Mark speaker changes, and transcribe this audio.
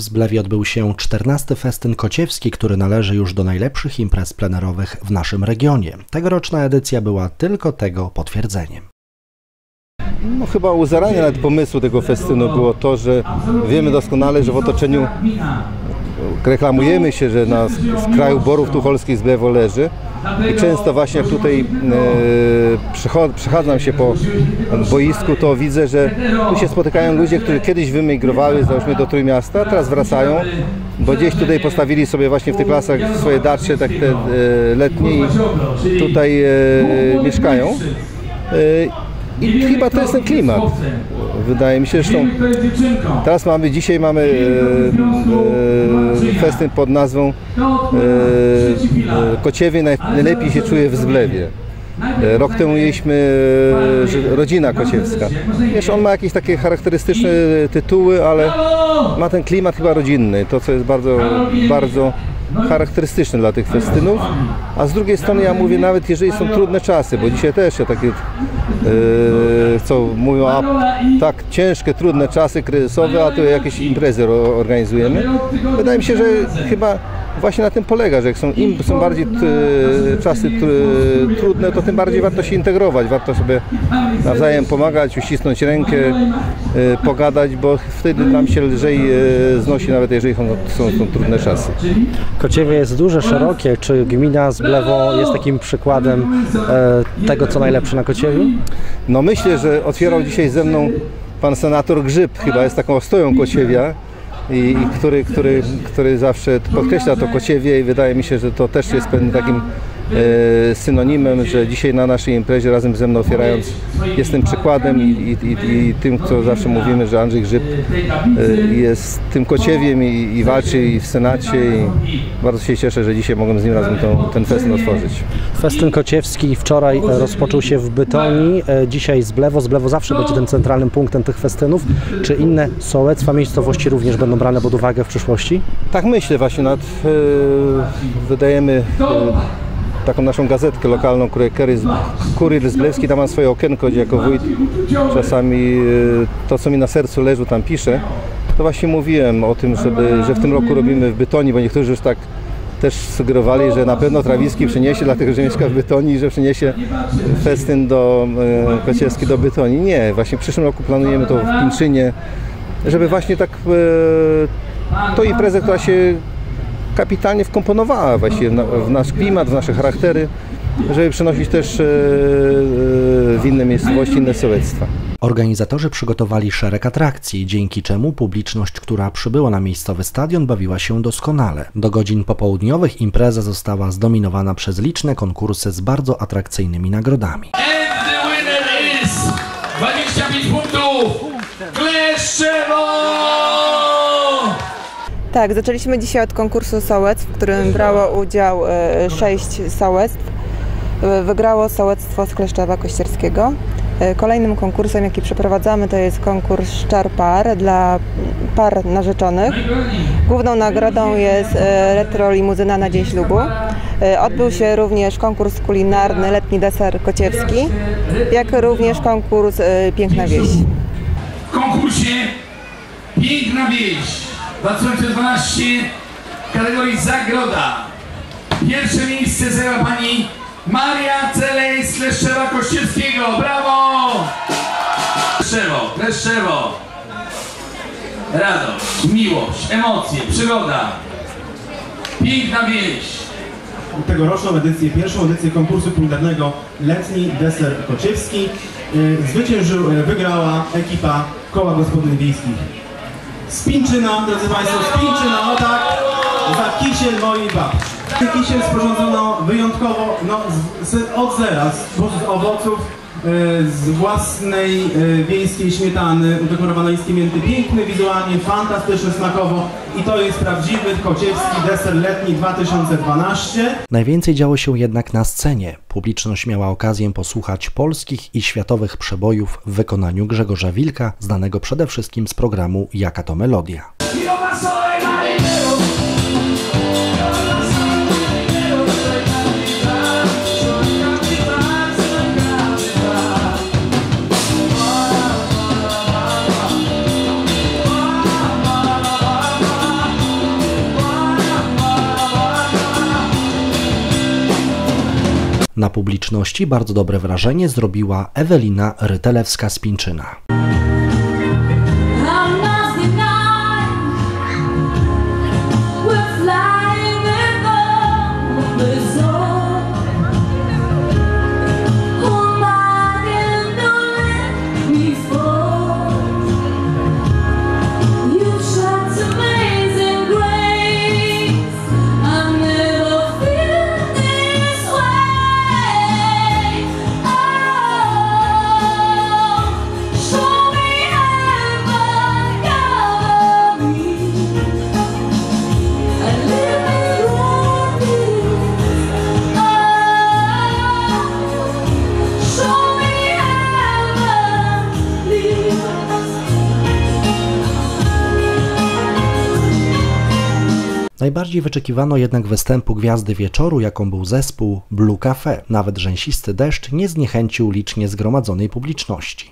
Speaker 1: Zblewie odbył się 14 festyn kociewski, który należy już do najlepszych imprez plenerowych w naszym regionie. Tegoroczna edycja była tylko tego potwierdzeniem.
Speaker 2: No chyba u zarania nawet pomysłu tego festynu było to, że wiemy doskonale, że w otoczeniu reklamujemy się, że na, w kraju Borów Tucholskich Zblewo leży i często właśnie jak tutaj e, przechadzam się po boisku, to widzę, że tu się spotykają ludzie, którzy kiedyś wymigrowali załóżmy do Trójmiasta, teraz wracają, bo gdzieś tutaj postawili sobie właśnie w tych lasach swoje dacze tak te e, letnie i tutaj e, mieszkają. E, i chyba to jest ten klimat. Wydaje mi się, zresztą teraz mamy, dzisiaj mamy e, e, festyn pod nazwą e, e Kociewie najlepiej się czuje w Zblewie. E, rok temu mieliśmy e, Rodzina Kociewska. Wiesz, on ma jakieś takie charakterystyczne tytuły, ale ma ten klimat chyba rodzinny, to co jest bardzo, bardzo charakterystyczne dla tych festynów, a z drugiej strony ja mówię, nawet jeżeli są trudne czasy, bo dzisiaj też ja takie, yy, co mówią, a tak ciężkie, trudne czasy kryzysowe, a tu jakieś imprezy organizujemy. Wydaje mi się, że chyba właśnie na tym polega, że jak są, im są bardziej czasy trudne, to tym bardziej warto się integrować, warto sobie nawzajem pomagać, uścisnąć rękę, e, pogadać, bo wtedy nam się lżej e, znosi, nawet jeżeli są, są trudne czasy.
Speaker 1: Kociewie jest duże, szerokie. Czy gmina z Blewo jest takim przykładem e, tego, co najlepsze na Kociewiu?
Speaker 2: No myślę, że otwierał dzisiaj ze mną pan senator Grzyb, chyba jest taką ostoją Kociewia i, i który, który, który zawsze podkreśla to Kociewie i wydaje mi się, że to też jest pewnym takim synonimem, że dzisiaj na naszej imprezie razem ze mną otwierając jestem przykładem i, i, i tym, co zawsze mówimy, że Andrzej Grzyb e, jest tym kociewiem i, i walczy i w Senacie i bardzo się cieszę, że dzisiaj mogłem z nim razem tą, ten festyn otworzyć.
Speaker 1: Festyn kociewski wczoraj rozpoczął się w Bytoni, e, dzisiaj z Blewo. Z Blewo zawsze będzie tym centralnym punktem tych festynów. Czy inne sołectwa, miejscowości również będą brane pod uwagę w przyszłości?
Speaker 2: Tak myślę właśnie nad, wydajemy taką naszą gazetkę lokalną, Kurier Zblewski, tam mam swoje okienko, gdzie jako wójt czasami e, to, co mi na sercu leży, tam piszę. To właśnie mówiłem o tym, żeby, że w tym roku robimy w Bytoni, bo niektórzy już tak też sugerowali, że na pewno Trawiski przyniesie, dlatego że mieszka w Bytoni, że przyniesie festyn do e, Kociewski do Bytoni. Nie, właśnie w przyszłym roku planujemy to w Pińczynie, żeby właśnie tak e, to imprezę, która się kapitalnie wkomponowała właściwie w nasz klimat, w nasze charaktery, żeby przynosić też e, e, w inne miejscowości, inne sołectwa.
Speaker 1: Organizatorzy przygotowali szereg atrakcji, dzięki czemu publiczność, która przybyła na miejscowy stadion, bawiła się doskonale. Do godzin popołudniowych impreza została zdominowana przez liczne konkursy z bardzo atrakcyjnymi nagrodami. And the winner is 25
Speaker 3: Tak, zaczęliśmy dzisiaj od konkursu sołectw, w którym brało udział e, sześć sołectw. E, wygrało sołectwo z Kleszczewa Kościerskiego. E, kolejnym konkursem, jaki przeprowadzamy, to jest konkurs Szczar Par dla par narzeczonych. Główną nagrodą jest retro limuzyna na Dzień Ślubu. Odbył się również konkurs kulinarny Letni Deser Kociewski, jak również konkurs Piękna Wieś.
Speaker 4: W konkursie Piękna Wieś 2012 kategorii Zagroda. Pierwsze miejsce zajęła pani Maria Celej z Kleszczewa Kościelskiego. Brawo! Kleszczewo, Kleszczewo. Radość, miłość, emocje, przygoda. Piękna wieś.
Speaker 5: Tegoroczną edycję, pierwszą edycję konkursu kulinarnego Letni Deser Kociewski y, zwyciężył, y, wygrała ekipa Koła Gospodyń Wiejskich. Spinczyna, drodzy Państwo, Spinczyna, no tak, za kisiel mojej babci. Kisiel sporządzono wyjątkowo no, z, z, od zera, z, z owoców, z własnej y, wiejskiej śmietany, udekorowanej z mięty. Piękny wizualnie, fantastyczny smakowo i to jest prawdziwy kociewski deser letni 2012.
Speaker 1: Najwięcej działo się jednak na scenie. Publiczność miała okazję posłuchać polskich i światowych przebojów w wykonaniu Grzegorza Wilka, znanego przede wszystkim z programu Jaka to Melodia.
Speaker 6: Na publiczności bardzo dobre wrażenie zrobiła Ewelina Rytelewska Najbardziej wyczekiwano jednak występu gwiazdy wieczoru, jaką był zespół Blue Cafe. Nawet rzęsisty deszcz nie zniechęcił licznie zgromadzonej publiczności.